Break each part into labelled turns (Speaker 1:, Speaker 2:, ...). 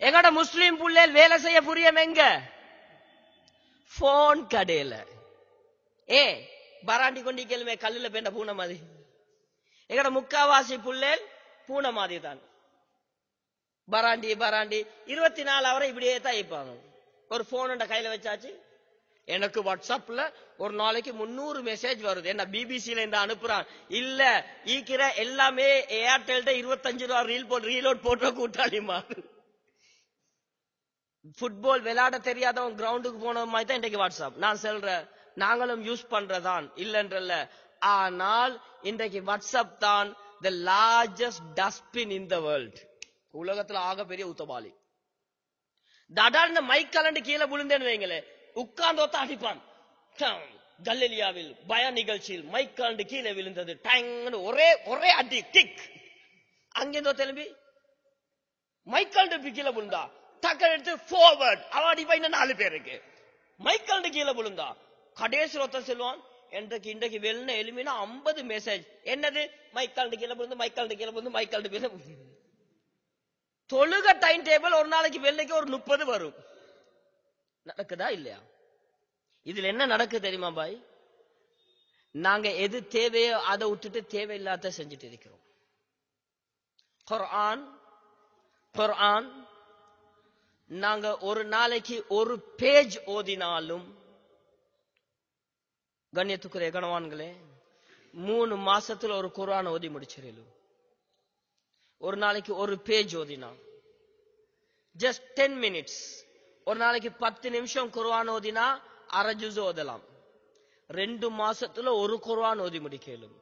Speaker 1: எங்கட முஸ்லீம் புள்ளேல் வேலை செய்ய புரியும் எங்க? போன் கடையில. ஏ பராண்டி கொண்டி கேளுமே கல்லுல பேண்ட பூனை மாதிரி. எங்கட முக்காவாசி புள்ளேல் பூனை மாதிரி தான். பராண்டி பராண்டி இருபத்தி நாலு அவரை இப்படியே தான் இருப்பாங்க. ஒரு போன் கையில வச்சாச்சு. எனக்கு வாட்ஸ்அப்ல ஒரு நாளைக்கு முன்னூறு மெசேஜ் வருது. என்ன பிபிசில இந்த அனுப்புறான். இல்ல ஈக்கிற எல்லாமே ஏர்டெல்ட இருபத்தஞ்சு ரூபா ரீல் போட்டு ரீலோட் போட்ட கூட்டாளிமா ஃபுட்பால் விளையாட தெரியாதவன் கிரவுண்டுக்கு போன மாதிரி தான் இன்றைக்கு வாட்ஸ்அப் நான் சொல்றேன் நாங்களும் யூஸ் பண்றதான் இல்லைன்றல்ல. ஆனால் இன்றைக்கு வாட்ஸ்அப் தான் the largest dustbin in the world உலகத்துல ஆகப்பெரிய உத்தபாலி தடார்னு மைக் கலண்டு கீழே விழுந்தேன்னு வைங்களே உட்கார்ந்து ஒத்த அடிப்பான். கல்லிலியாவில் பய நிகழ்ச்சியில் மைக் கலண்டு கீழே விழுந்தது. டங்னு ஒரே ஒரே அடி கிக் அங்கிருந்தோ திரும்பி மைக் கலண்டு கீழே விழுந்தா டக்கு எடுத்து forward. அவன் அடி நாலு பேருக்கு இருக்கு. கலண்டு கீழே விழுந்தா கடைசி ஒருத்தன் செல்வான் இன்றைக்கு இன்றைக்கு வெளின எலுமினா ஐம்பது மெசேஜ் என்னது? மைக் கீழே விழுந்து மைக் கீழே விழுந்து மைக் கீழே தொழுக டைம் டேபிள் ஒரு நாளைக்கு வெள்ளைக்கு ஒரு முப்பது வரும். நடக்குதா இல்லையா? இதுல என்ன நடக்குது தெரியுமா பாய்? நாங்க எது தேவையோ அதை விட்டுட்டு தேவையில்லாத செஞ்சுட்டு இருக்கிறோம். குர்ஆன் குர்ஆன் நாங்க ஒரு நாளைக்கு ஒரு பேஜ் ஓதினாலும் கண்ணியத்துக்குரிய கணவான்களே மூணு மாசத்துல ஒரு குரான் ஓதி முடிச்சிடலும் ஒரு நாளைக்கு ஒரு பேஜ் ஓதினா ஜஸ்ட் டென் மினிட்ஸ் ஒரு நாளைக்கு பத்து நிமிஷம் குர்வான் ஓதினா அரை ஜுஸ் ஓதலாம். ரெண்டு மாசத்துல ஒரு குர்வான் ஓதி முடிக்கலும்.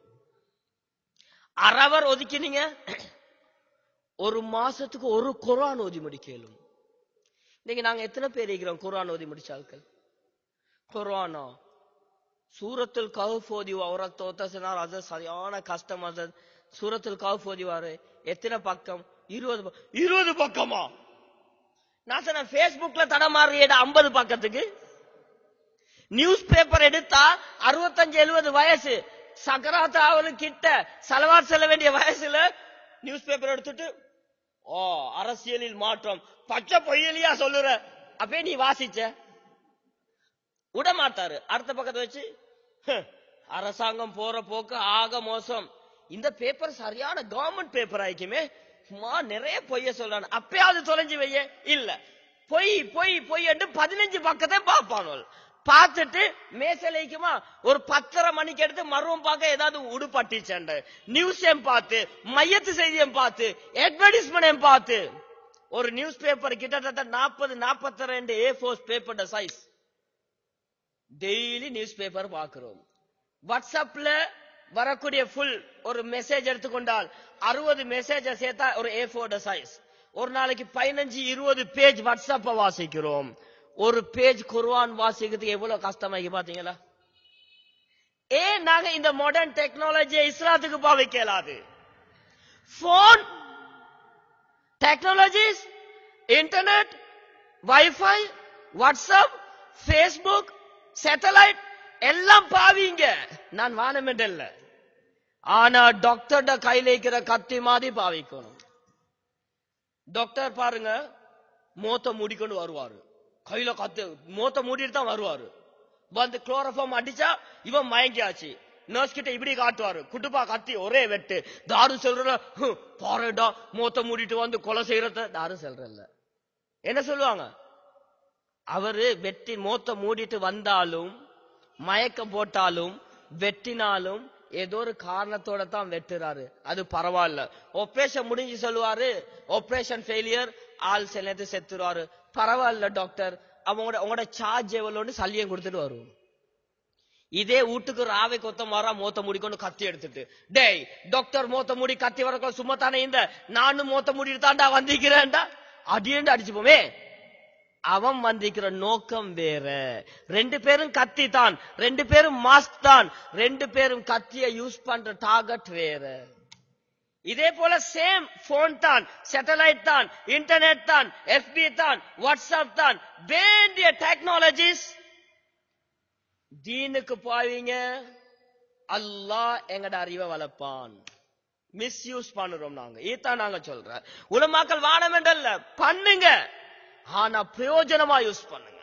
Speaker 1: அரவர் ஒதுக்கினீங்க ஒரு மாசத்துக்கு ஒரு குர்ஆன் ஓதி முடிக்கலும். இன்னைக்கு நாங்க எத்தனை பேர் இருக்கிறோம்? குரான் ஓதி முடிச்ச ஆட்கள். குர்ஆனா. சூரத்தில் கஹஃப் ஓதி அவரத் தோத்தசினார் அது சரியான கஷ்டம் அது. சூரத்தில் கவுஃப் ஓதிவாரு. எத்தனை பக்கம்? இருபது இருபது பக்கமா? நான் சொன்னேன் Facebookல தடமாறியட ஐம்பது பக்கத்துக்கு. நியூஸ் பேப்பர் எடுத்தா அறுபத்தஞ்சு எழுபது வயசு. சக்கராத் கிட்ட செலவாட் செல்ல வேண்டிய வயசுல நியூஸ் பேப்பர் எடுத்துட்டு ஓ அரசியலில் மாற்றம். பச்சை பொய்யலியா சொல்லுற. அப்பே நீ வாசிச்ச. விட மாட்டாரு அடுத்த பக்கத்தை வச்சு அரசாங்கம் போற போக்கு ஆக மோசம். இந்த பேப்பர் சரியான கவர்மெண்ட் பேப்பர் ஆயிக்குமே சும்மா நிறைய பொய்ய சொல்றான். அப்பயாவது தொலைஞ்சு வைய. இல்ல. பொய் பொய் பொய் என்று பதினஞ்சு பக்கத்தை பார்ப்பானோல் பார்த்துட்டு மேசலைக்குமா ஒரு பத்தரை மணிக்கு எடுத்து மருவம் பார்க்க ஏதாவது உடுப்பட்டிச்சண்ட நியூஸையும் பார்த்து மையத்து செய்தியும் பார்த்து அட்வர்டைஸ்மெண்ட் பார்த்து. ஒரு நியூஸ் பேப்பர் கிட்டத்தட்ட நாற்பது நாற்பத்தி ரெண்டு A four paper size daily newspaper பார்க்கிறோம் வாட்ஸ்அப்ல வரக்கூடிய ஃபுல் ஒரு மெசேஜ் எடுத்துக்கொண்டால் அறுபது மெசேஜ் சேர்த்தா ஒரு ஏ ஃபோர் சைஸ் ஒரு நாளைக்கு பதினஞ்சு இருபது பேஜ் வாட்ஸ்அப்ப வாசிக்கிறோம். ஒரு பேஜ் குர்வான் வாசிக்கிறதுக்கு எவ்வளவு கஷ்டமாக்கி பாத்தீங்களா? ஏன் நாங்க இந்த மாடர்ன் டெக்னாலஜியை இஸ்லாத்துக்கு பாவிக்கலாது? Phone technologies internet WiFi WhatsApp Facebook satellite எல்லாம் பாவிங்க. நான் வானமெண்டல்ல. ஆனா டாக்டர்ட கையில இருக்கிற கத்தி மாதிரி பாவிக்கணும். டாக்டர் பாருங்க மூத்த மூடிக்கொண்டு வருவாரு. கையில கத்து மூத்த மூடிட்டு தான் வருவாரு. வந்து குளோரோஃபார்ம் அடிச்சா இவன் மயங்கியாச்சு. நர்ஸ் கிட்ட இப்படி காட்டுவாரு. குட்டுப்பா கத்தி ஒரே வெட்டு. தாரு சொல்ற பாருடா மூத்த மூடிட்டு வந்து கொலை செய்யறத. தாரு செல்றல்ல. என்ன சொல்லுவாங்க? அவரு வெட்டி மூத்த மூடிட்டு வந்தாலும் மயக்கம் போட்டாலும் வெட்டினாலும் ஏதோ ஒரு காரணத்தோட தான் வெட்டுறாரு. அது பரவாயில்ல. ஆபரேஷன் முடிஞ்சு சொல்லுவாரு. ஆபரேஷன் ஃபெயிலியர் ஆள் சில நேரத்துக்கு செத்துருவாரு. பரவாயில்ல டாக்டர் அவங்களோட உங்களோட சார்ஜ் எவ்வளோன்னு சல்லியம் கொடுத்துட்டு வருவோம். இதே வீட்டுக்கு ராவை கொத்த மாறா மூத்த முடிக்கொண்டு கத்தி எடுத்துட்டு டேய் டாக்டர் மூத்த முடி கத்தி வரக்கோ சும்மா தானே இந்த நானும் மூத்த மூடிட்டு தாண்டா வந்திக்கிறேன்டா அடியேண்டு அடிச்சுப்போமே. அவன் வந்திருக்கிற நோக்கம் வேற. ரெண்டு பேரும் கத்தி தான். ரெண்டு பேரும் மாஸ்க் தான். ரெண்டு பேரும் கத்திய யூஸ் பண்ற டார்கெட் வேற. இதே போல சேம் போன் தான் சேட்டலைட் தான் இன்டர்நெட் தான் எஃபி தான் வாட்ஸ்அப் தான். வேண்டிய டெக்னாலஜிஸ் தீனுக்கு போவீங்க அல்லாஹ் எங்கட அறிவை வளர்ப்பான். மிஸ்யூஸ் பண்ணுறோம் நாங்க. இதான் நாங்க சொல்ற உலமாக்கள் வானம் என்றல்ல பண்ணுங்க. ஆனா பிரயோஜனமா யூஸ் பண்ணுங்க.